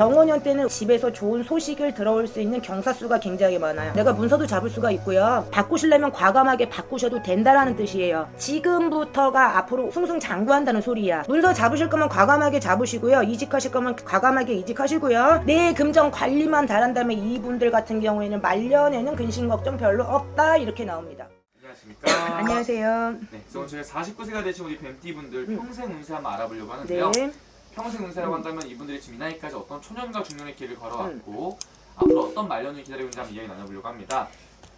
병원년 때는 집에서 좋은 소식을 들어올 수 있는 경사수가 굉장히 많아요. 내가 문서도 잡을 수가 있고요. 바꾸시려면 과감하게 바꾸셔도 된다라는 뜻이에요. 지금부터가 앞으로 승승장구한다는 소리야. 문서 잡으실 거면 과감하게 잡으시고요. 이직하실 거면 과감하게 이직하시고요. 내 금전 관리만 잘한다면 이분들 같은 경우에는 말년에는 근심 걱정 별로 없다 이렇게 나옵니다. 안녕하십니까. 안녕하세요. 네, 그래서 저희 49세가 되신 우리 뱀띠 분들 음. 평생 운세 한번 알아보려고 네. 하는데요. 평생 운세라고 음. 한다면 이분들이 지금 이 나이까지 어떤 초년과 중년의 길을 걸어왔고 앞으로 어떤 말년을 기다리고 있는지 한번 이야기 나눠보려고 합니다.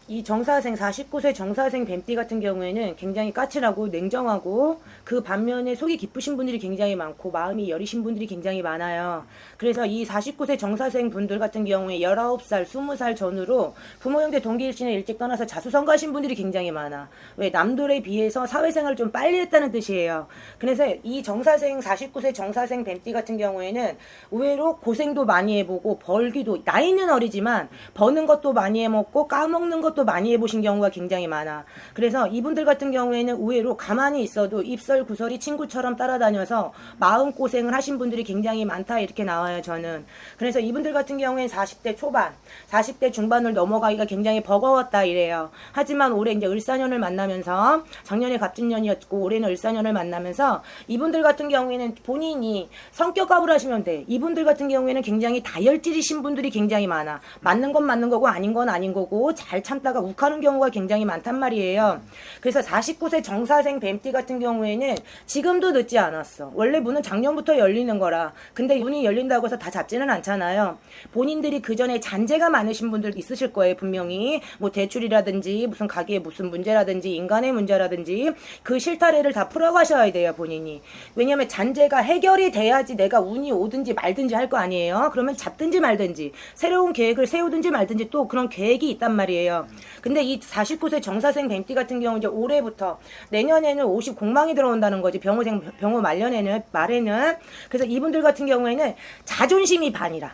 이 정사생 49세 정사생 뱀띠 같은 경우에는 굉장히 까칠하고 냉정하고 그 반면에 속이 깊으신 분들이 굉장히 많고 마음이 여리신 분들이 굉장히 많아요. 그래서 이 49세 정사생 분들 같은 경우에 19살, 20살 전후로 부모 형제 동기 일신에 일찍 떠나서 자수성가하신 분들이 굉장히 많아. 왜 남들에 비해서 사회생활을 좀 빨리 했다는 뜻이에요. 그래서 이 정사생 49세 정사생 뱀띠 같은 경우에는 의외로 고생도 많이 해보고 벌기도 나이는 어리지만 버는 것도 많이 해먹고 까먹는 것도 많이 해보신 경우가 굉장히 많아. 그래서 이분들 같은 경우에는 의외로 가만히 있어도 입설 구설이 친구처럼 따라다녀서 마음 고생을 하신 분들이 굉장히 많다 이렇게 나와요 저는. 그래서 이분들 같은 경우에는 40대 초반, 40대 중반을 넘어가기가 굉장히 버거웠다 이래요. 하지만 올해 이제 을사년을 만나면서 작년에 갑진년이었고 올해는 을사년을 만나면서 이분들 같은 경우에는 본인이 성격값을 하시면 돼. 이분들 같은 경우에는 굉장히 다혈질이신 분들이 굉장히 많아. 맞는 건 맞는 거고 아닌 건 아닌 거고 잘 참 다가 욱하는 경우가 굉장히 많단 말이에요. 그래서 49세 정사생 뱀띠 같은 경우에는 지금도 늦지 않았어. 원래 문은 작년부터 열리는 거라. 근데 문이 열린다고 해서 다 잡지는 않잖아요. 본인들이 그 전에 잔재가 많으신 분들 있으실 거예요, 분명히. 뭐 대출이라든지 무슨 가게에 무슨 문제라든지 인간의 문제라든지 그 실타래를 다 풀어가셔야 돼요, 본인이. 왜냐면 잔재가 해결이 돼야지 내가 운이 오든지 말든지 할 거 아니에요. 그러면 잡든지 말든지 새로운 계획을 세우든지 말든지 또 그런 계획이 있단 말이에요. 근데 이 49세 정사생 뱀띠 같은 경우 이제 올해부터 내년에는 50 공망이 들어온다는 거지. 병호생 병호 말년에는 말에는 그래서 이분들 같은 경우에는 자존심이 반이라.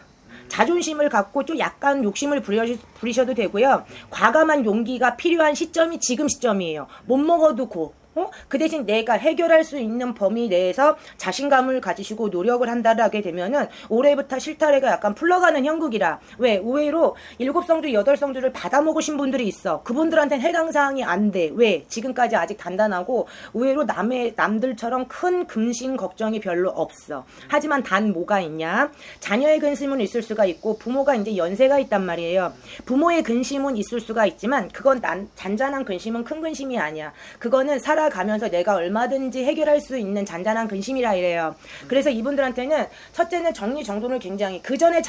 자존심을 갖고 좀 약간 욕심을 부리셔도 되고요. 과감한 용기가 필요한 시점이 지금 시점이에요. 못 먹어도 고. 어? 그 대신 내가 해결할 수 있는 범위 내에서 자신감을 가지시고 노력을 한다라게 되면은 올해부터 실타래가 약간 풀러가는 형국이라. 왜? 의외로 일곱 성주 여덟 성주를 받아 먹으신 분들이 있어. 그분들한테는 해당 사항이 안 돼. 왜? 지금까지 아직 단단하고 의외로 남의 남들처럼 큰 금신 걱정이 별로 없어. 하지만 단 뭐가 있냐? 자녀의 근심은 있을 수가 있고 부모가 이제 연세가 있단 말이에요. 부모의 근심은 있을 수가 있지만 그건 난 잔잔한 근심은 큰 근심이 아니야. 그거는 살아 가면서 내가 얼마든지 해결할 수 있는 잔잔한 근심이라 이래요. 그래서 이분들한테는 첫째는 정리 정돈을 굉장히 그 전에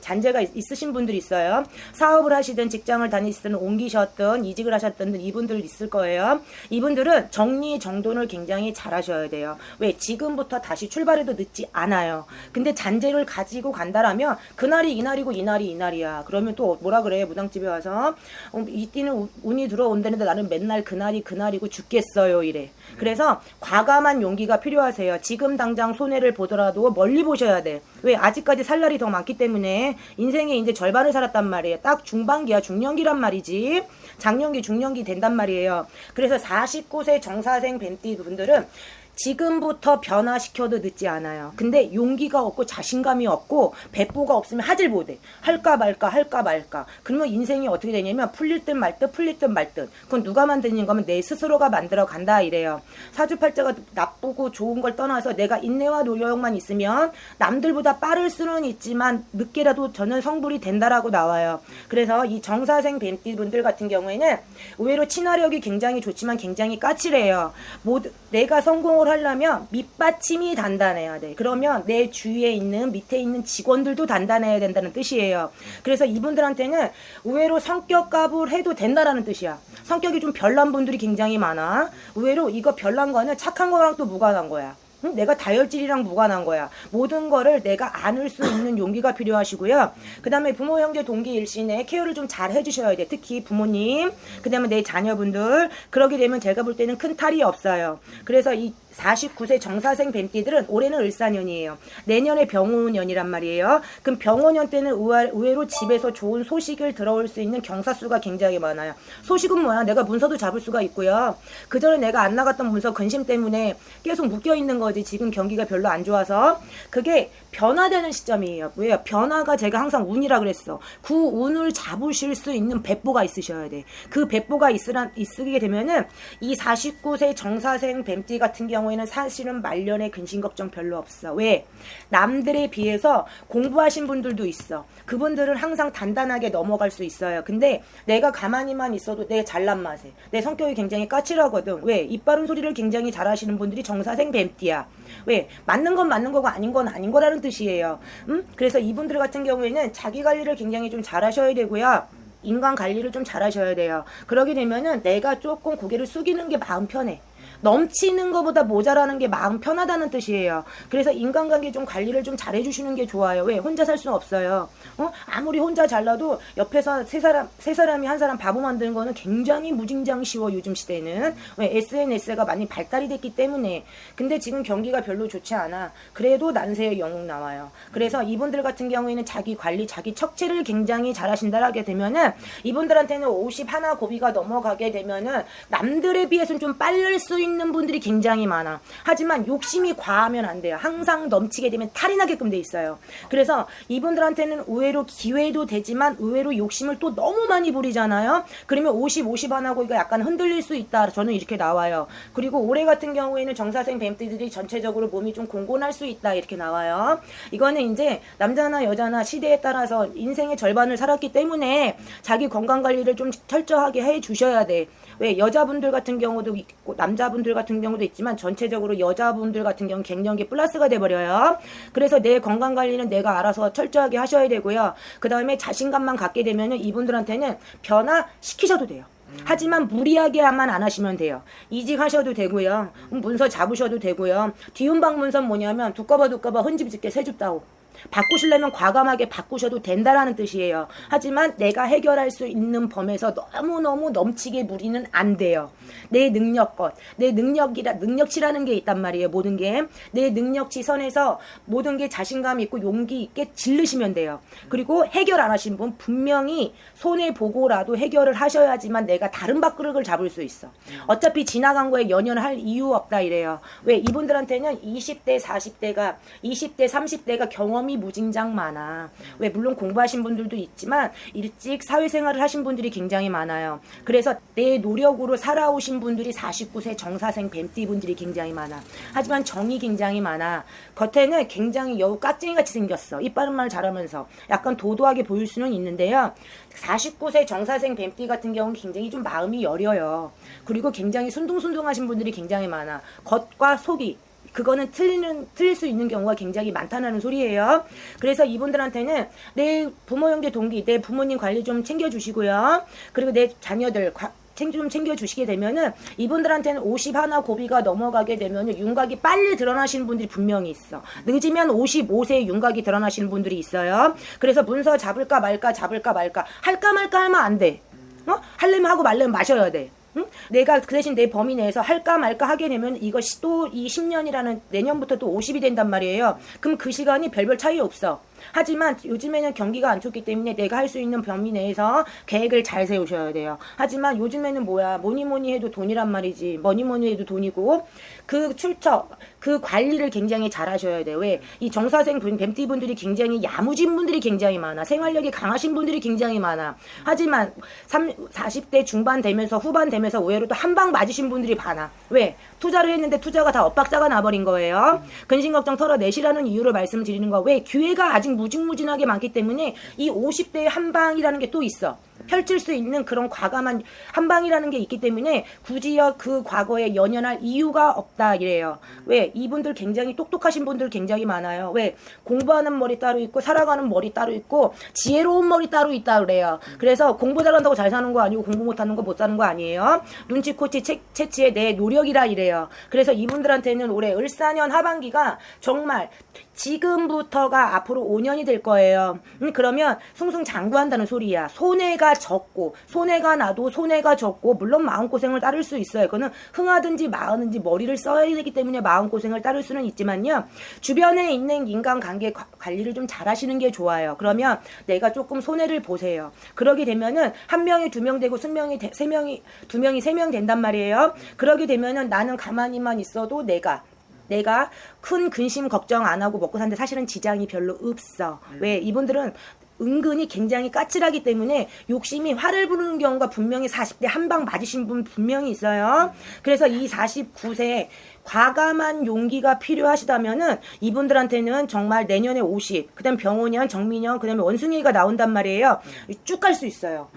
잔재가 있- 있으신 분들이 있어요. 사업을 하시든 직장을 다니시든 옮기셨든 이직을 하셨든 이분들 있을 거예요. 이분들은 정리 정돈을 굉장히 잘 하셔야 돼요. 왜 지금부터 다시 출발해도 늦지 않아요. 근데 잔재를 가지고 간다라면 그날이 이날이고 이날이 이날이야. 그러면 또 뭐라 그래 무당집에 와서 어, 이때는 우- 운이 들어온다는데 나는 맨날 그날이 그날이고 죽겠어요 이래. 그래서 과감한 용기가 필요하세요. 지금 당장 손해를 보더라도 멀리 보셔야 돼. 왜 아직까지 살 날이 더 많기 때문에 인생의 이제 절반을 살았단 말이에요. 딱 중반기야 중년기란 말이지. 장년기 중년기 된단 말이에요. 그래서 49세 정사생 뱀띠 분들은 지금부터 변화시켜도 늦지 않아요. 근데 용기가 없고 자신감이 없고 배포가 없으면 하질 못해. 할까 말까 할까 말까. 그러면 인생이 어떻게 되냐면 풀릴 듯 말듯 풀릴 듯 말 듯. 그건 누가 만드는 거면 내 스스로가 만들어 간다 이래요. 사주팔자가 나쁘고 좋은 걸 떠나서 내가 인내와 노력만 있으면 남들보다 빠를 수는 있지만 늦게라도 저는 성불이 된다라고 나와요. 그래서 이 정사생 뱀띠 분들 같은 경우에는 의외로 친화력이 굉장히 좋지만 굉장히 까칠해요. 모두 내가 성공 을 하려면 밑받침이 단단해야 돼. 그러면 내 주위에 있는 밑에 있는 직원들도 단단해야 된다는 뜻이에요. 그래서 이분들한테는 의외로 성격값을 해도 된다라는 뜻이야. 성격이 좀 별난 분들이 굉장히 많아. 의외로 이거 별난 거는 착한 거랑 또 무관한 거야. 응? 내가 다혈질이랑 무관한 거야. 모든 거를 내가 안을 수 있는 용기가 필요하시고요. 그 다음에 부모, 형제, 동기, 일신에 케어를 좀 잘 해주셔야 돼. 특히 부모님, 그 다음에 내 자녀분들. 그러게 되면 제가 볼 때는 큰 탈이 없어요. 그래서 이 49세 정사생 뱀띠들은 올해는 을사년이에요. 내년에 병호년이란 말이에요. 그럼 병호년 때는 의외- 의외로 집에서 좋은 소식을 들어올 수 있는 경사수가 굉장히 많아요. 소식은 뭐야? 내가 문서도 잡을 수가 있고요. 그 전에 내가 안 나갔던 문서 근심 때문에 계속 묶여 있는 거지. 지금 경기가 별로 안 좋아서 그게 변화되는 시점이에요. 왜요? 변화가 제가 항상 운이라 그랬어. 그 운을 잡으실 수 있는 배보가 있으셔야 돼. 그 있으라, 있으게 되면은 이 49세 정사생 뱀띠 같은 경우 에는 사실은 말년에 근심 걱정 별로 없어. 왜? 남들에 비해서 공부하신 분들도 있어. 그분들은 항상 단단하게 넘어갈 수 있어요. 근데 내가 가만히만 있어도 내 잘난 맛에 내 성격이 굉장히 까칠하거든. 왜? 입 바른 소리를 굉장히 잘하시는 분들이 정사생 뱀띠야. 왜? 맞는 건 맞는 거고 아닌 건 아닌 거라는 뜻이에요. 음? 그래서 이분들 같은 경우에는 자기 관리를 굉장히 좀 잘하셔야 되고요. 인간 관리를 좀 잘하셔야 돼요. 그러게 되면은 내가 조금 고개를 숙이는 게 마음 편해. 넘치는 것보다 모자라는 게 마음 편하다는 뜻이에요. 그래서 인간관계 좀 관리를 좀 잘해주시는 게 좋아요. 왜? 혼자 살 수는 없어요. 어? 아무리 혼자 잘나도 옆에서 세 사람, 세 사람이 한 사람 바보 만드는 거는 굉장히 무진장 쉬워, 요즘 시대는. 왜? SNS가 많이 발달이 됐기 때문에. 근데 지금 경기가 별로 좋지 않아. 그래도 난세의 영웅 나와요. 그래서 이분들 같은 경우에는 자기 관리, 자기 척체를 굉장히 잘하신다라게 되면은 이분들한테는 50 하나 고비가 넘어가게 되면은 남들에 비해서는 좀 빠를 수 있는 분들이 굉장히 많아. 하지만 욕심이 과하면 안 돼요. 항상 넘치게 되면 탈이 나게끔 돼 있어요. 그래서 이분들한테는 의외로 기회도 되지만 의외로 욕심을 또 너무 많이 부리잖아요. 그러면 50, 50 하나 고비가 약간 흔들릴 수 있다. 저는 이렇게 나와요. 그리고 올해 같은 경우에는 정사생 뱀띠들이 전체적으로 몸이 좀 공곤할 수 있다. 이렇게 나와요. 이거는 이제 남자나 여자나 시대에 따라서 인생의 절반을 살았기 때문에 자기 건강 관리를 좀 철저하게 해 주셔야 돼. 왜 여자분들 같은 경우도 있고 남자분들 같은 경우도 있지만 전체적으로 여자분들 같은 경우 갱년기 플러스가 돼 버려요. 그래서 내 건강 관리는 내가 알아서 철저하게 하셔야 되고요. 그 다음에 자신감만 갖게 되면은 이분들한테는 변화 시키셔도 돼요. 하지만 무리하게만 안 하시면 돼요. 이직하셔도 되고요. 음, 문서 잡으셔도 되고요. 뒤움방 문서는 뭐냐면 두꺼봐 두꺼봐 흔집 짓게 세줍다오. 바꾸시려면 과감하게 바꾸셔도 된다라는 뜻이에요. 하지만 내가 해결할 수 있는 범에서 너무너무 넘치게 무리는 안 돼요. 내 능력껏, 내 능력이라, 능력치라는 게 있단 말이에요. 모든 게. 내 능력치 선에서 모든 게 자신감 있고 용기 있게 질르시면 돼요. 그리고 해결 안 하신 분 분명히 손해보고라도 해결을 하셔야지만 내가 다른 밥그릇을 잡을 수 있어. 어차피 지나간 거에 연연할 이유 없다 이래요. 왜? 이분들한테는 20대, 40대가, 20대, 30대가 경험 이 무진장 많아. 왜? 물론 공부하신 분들도 있지만 일찍 사회생활을 하신 분들이 굉장히 많아요. 그래서 내 노력으로 살아오신 분들이 49세 정사생 뱀띠 분들이 굉장히 많아. 하지만 정이 굉장히 많아. 겉에는 굉장히 여우 깍쟁이 같이 생겼어. 이빠른 말 잘하면서 약간 도도하게 보일 수는 있는데요. 49세 정사생 뱀띠 같은 경우는 굉장히 좀 마음이 여려요. 그리고 굉장히 순둥순둥하신 분들이 굉장히 많아. 겉과 속이 그거는 틀리는 틀릴 수 있는 경우가 굉장히 많다는 소리예요. 그래서 이분들한테는 내 부모 형제 동기, 내 부모님 관리 좀 챙겨 주시고요. 그리고 내 자녀들 과- 챙- 좀 챙겨주시게 되면은 이분들한테는 50 하나 고비가 넘어가게 되면은 윤곽이 빨리 드러나시는 분들이 분명히 있어. 늦으면 55세에 윤곽이 드러나시는 분들이 있어요. 그래서 문서 잡을까 말까 잡을까 말까 할까 말까 하면 안 돼. 어? 할려면 하고 말려면 마셔야 돼. 응? 내가 그 대신 내 범위 내에서 할까 말까 하게 되면 이것이 또 이 10년이라는 내년부터 또 50이 된단 말이에요. 그럼 그 시간이 별별 차이 없어. 하지만 요즘에는 경기가 안 좋기 때문에 내가 할 수 있는 범위 내에서 계획을 잘 세우셔야 돼요. 하지만 요즘에는 뭐야 뭐니 뭐니 해도 돈이란 말이지 뭐니 뭐니 해도 돈이고 그 출처 그 관리를 굉장히 잘 하셔야 돼요. 왜? 이 정사생 분, 뱀띠 분들이 굉장히 야무진 분들이 굉장히 많아. 생활력이 강하신 분들이 굉장히 많아. 하지만 3, 40대 중반 되면서 후반 되면서 의외로 또 한 방 맞으신 분들이 많아. 왜? 투자를 했는데 투자가 다 엇박자가 나버린 거예요. 근심 걱정 털어내시라는 이유를 말씀드리는 거. 왜? 기회가 아직 무궁무진하게 많기 때문에 이 50대의 한 방이라는 게 또 있어. 펼칠 수 있는 그런 과감한 한 방이라는 게 있기 때문에 굳이요 그 과거에 연연할 이유가 없다 이래요. 왜? 이분들 굉장히 똑똑하신 분들 굉장히 많아요. 왜? 공부하는 머리 따로 있고 살아가는 머리 따로 있고 지혜로운 머리 따로 있다 그래요. 그래서 공부 잘한다고 잘 사는 거 아니고 공부 못하는 거 못 사는 거 아니에요. 눈치 코치 채, 채치의 내 노력이라 이래요. 그래서 이분들한테는 올해 을사년 하반기가 정말 지금부터가 앞으로 65년이 될 거예요. 음, 그러면 승승장구한다는 소리야. 손해 가 적고 손해가 나도 손해가 적고 물론 마음고생을 따를 수 있어요. 그거는 흥하든지 마하든지 머리를 써야 되기 때문에 마음고생을 따를 수는 있지만요. 주변에 있는 인간관계 과- 관리를 좀 잘하시는 게 좋아요. 그러면 내가 조금 손해를 보세요. 그러게 되면은 한 명이 두 명 되고 세 명이 대- 세 명이 두 명이 세 명 된단 말이에요. 그러게 되면은 나는 가만히만 있어도 내가 내가 큰 근심 걱정 안 하고 먹고 사는데 사실은 지장이 별로 없어. 왜 이분들은 은근히 굉장히 까칠하기 때문에 욕심이 화를 부르는 경우가 분명히 40대 한 방 맞으신 분 분명히 있어요. 그래서 이 49세 과감한 용기가 필요하시다면은 이분들한테는 정말 내년에 50, 그다음 병원년, 정민년, 그다음에 원숭이가 나온단 말이에요. 쭉 갈 수 있어요.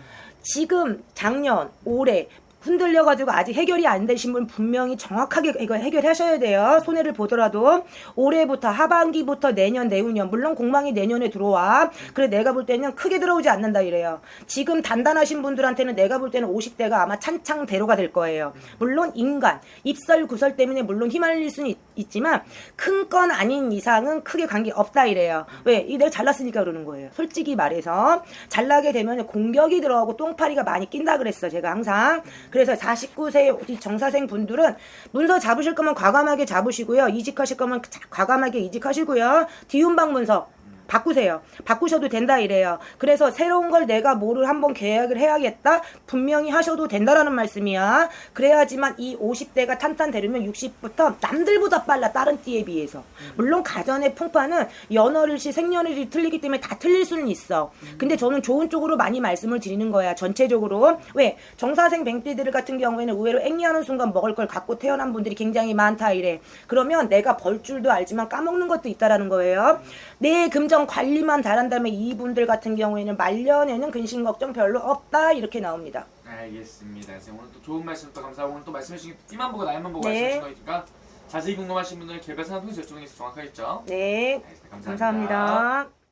지금 작년, 올해 흔들려가지고 아직 해결이 안 되신 분 분명히 정확하게 이거 해결하셔야 돼요. 손해를 보더라도 올해부터 하반기부터 내년 내후년 물론 공망이 내년에 들어와. 그래 내가 볼 때는 크게 들어오지 않는다 이래요. 지금 단단하신 분들한테는 내가 볼 때는 50대가 아마 찬창대로가 될 거예요. 물론 인간 입설 구설 때문에 물론 휘말릴 수는 있, 있지만 큰 건 아닌 이상은 크게 관계 없다 이래요. 왜? 이 내가 잘났으니까 그러는 거예요. 솔직히 말해서 잘나게 되면 공격이 들어가고 똥파리가 많이 낀다 그랬어 제가 항상. 그래서 49세 우리 정사생 분들은 문서 잡으실 거면 과감하게 잡으시고요. 이직하실 거면 자- 과감하게 이직하시고요. 뒤운방 문서 바꾸세요. 바꾸셔도 된다 이래요. 그래서 새로운 걸 내가 뭐를 한번 계약을 해야겠다. 분명히 하셔도 된다라는 말씀이야. 그래야지만 이 50대가 탄탄대려면 60부터 남들보다 빨라 다른 띠에 비해서. 물론 가전의 풍파는 연월일시 생년월일이 틀리기 때문에 다 틀릴 수는 있어. 근데 저는 좋은 쪽으로 많이 말씀을 드리는 거야. 전체적으로. 왜? 정사생 뱅띠들 같은 경우에는 의외로 앵리하는 순간 먹을 걸 갖고 태어난 분들이 굉장히 많다 이래. 그러면 내가 벌 줄도 알지만 까먹는 것도 있다라는 거예요. 내 금전 관리만 잘한다면 이분들 같은 경우에는 말년에는 근심 걱정 별로 없다 이렇게 나옵니다. 알겠습니다. 선생님 오늘 또 좋은 말씀 또 감사하고 오늘 또 말씀해 주신 띠만 보고 나이만 보고 네. 말씀해 주신 거니까 자세히 궁금하신 분들은 개별 상담 통해서 여쭤보는 게 정확하겠죠? 네, 알겠습니다. 감사합니다. 감사합니다.